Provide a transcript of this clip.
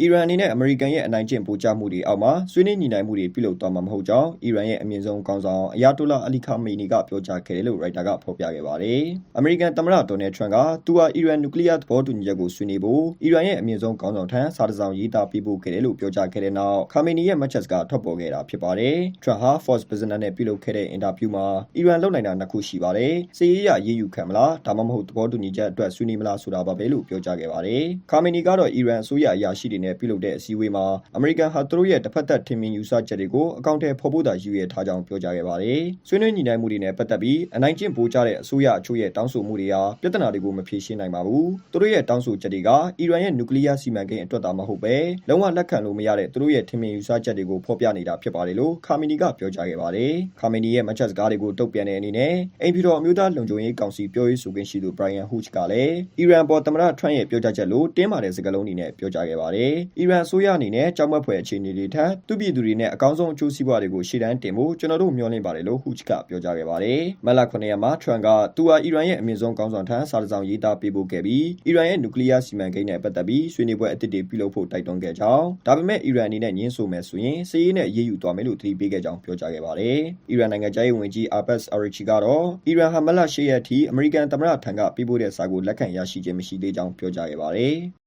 အီရန်အနေနဲ့အမေရိကန်ရဲ့အနိုင်ကျင့်ပိုကြမှုတွေအောက်မှာဆွေးနွေးညီနိုင်မှုတွေပြုလုပ်သွားမှာမဟုတ်ကြောင်းအီရန်ရဲ့အမြင့်ဆုံးခေါင်းဆောင်အယာတိုလာအလီခါမီနီကပြောကြားခဲ့တယ်လို့ရိုက်တာကဖော်ပြခဲ့ပါတယ်။အမေရိကန်သမ္မတဒေါ်နယ်ထရန့်ကသူဟာအီရန်နျူကလ িয়ার သဘောတူညီချက်ကိုဆွေးနွေးဖို့အီရန်ရဲ့အမြင့်ဆုံးခေါင်းဆောင်ထံစာတစ်စောင်ရေးသားပေးပို့ခဲ့တယ်လို့ပြောကြားခဲ့တဲ့နောက်ခါမီနီရဲ့မှတ်ချက်ကထွက်ပေါ်ခဲ့တာဖြစ်ပါတယ်။ထရန့်ဟာ Fox Business နဲ့ပြုလုပ်ခဲ့တဲ့အင်တာဗျူးမှာအီရန်လုံနိုင်တာနှစ်ခုရှိပါတယ်။စီးရေးရရေးယူခံမလားဒါမှမဟုတ်သဘောတူညီချက်အတွက်ဆွေးနွေးမလားဆိုတာပါပဲလို့ပြောကြားခဲ့ပါတယ်။ခါမီနီကတော့အီရန်အစိုးရအရာရှိတွေနဲ့ပြုလုပ်တဲ့အစည်းအဝေးမှာအမေရိကန်ဟာသူတို့ရဲ့တစ်ဖက်သက်ထင်မြင်ယူဆချက်တွေကိုအကောင့်ထဲဖော်ဖို့သာရည်ရွယ်ထားကြောင်းပြောကြားခဲ့ပါတယ်။ဆွေးနွေးညီနိုင်မှုတွေနဲ့ပတ်သက်ပြီးအနိုင်ကျင့်ပိုကြတဲ့အစိုးရအချို့ရဲ့တောင်းဆိုမှုတွေဟာပြဿနာတွေကိုမဖြေရှင်းနိုင်ပါဘူး။သူတို့ရဲ့တောင်းဆိုချက်တွေကအီရန်ရဲ့နျူကလ িয়ার စီမံကိန်းအတွက်သာမဟုတ်ပဲလုံးဝလက်ခံလို့မရတဲ့သူတို့ရဲ့ထင်မြင်ယူဆချက်တွေကိုဖော်ပြနေတာဖြစ်ပါတယ်လို့ခါမီနီကပြောကြားခဲ့ပါတယ်။ခါမီနီရဲ့မှတ်ချက်စကားတွေကိုတုံ့ပြန်တဲ့အနေနဲ့အိမ်ဖြူတော်အမျိုးသားလုံခြုံရေးကောင်စီပြောရေးဆိုခွင့်ရှိသူ Brian Hook ကလည်းအီရန်ပေါ်သမ္မတထရန့်ရဲ့ပြောကြားချက်လို့တင်းမာတဲ့စကားလုံးတွေနဲ့ပြောကြားခဲ့ပါတယ်။အီရန်အစိုးရအနေနဲ့ကြောက်မက်ဖွယ်အခြေအနေတွေထက်သူပြည်သူတွေနဲ့အကောင်းဆုံးအကျိုးစီးပွားတွေကိုရှေ့တန်းတင်ဖို့ကျွန်တော်တို့မျှော်လင့်ပါတယ်လို့ Hook ကပြောကြားခဲ့ပါတယ်။မက်လ9ရက်မှာထရန့်ကသူဟာအီရန်ရဲ့အမြင့်ဆုံးကောင်းဆောင်ထံစာတစ်စောင်ရေးသားပေးပို့ခဲ့ပြီးအီရန်ရဲ့နျူကလ িয়ার စီမံကိန်းနဲ့ပတ်သက်ပြီးဆွေးနွေးပွဲအသစ်တွေပြုလုပ်ဖို့တိုက်တွန်းခဲ့ကြောင်းဒါပေမဲ့အီရန်အနေနဲ့ညှင်းဆိုမယ်ဆိုရင်စစ်ရေးနဲ့အရေးယူသွားမယ်လို့သတိပေးခဲ့ကြောင်းပြောကြားခဲ့ပါတယ်။အီရန်နိုင်ငံသားရေးဝန်ကြီး Abbas Araghchi ကတော့အီရန်ဟာမက်လ10ရက်အထိအမေရိကန်သမ္မတထံကပေးပို့တဲ့စာကိုလက်ခံရရှိခြင်းမရှိသေးကြောင်းပြောကြားခဲ့ပါတယ်။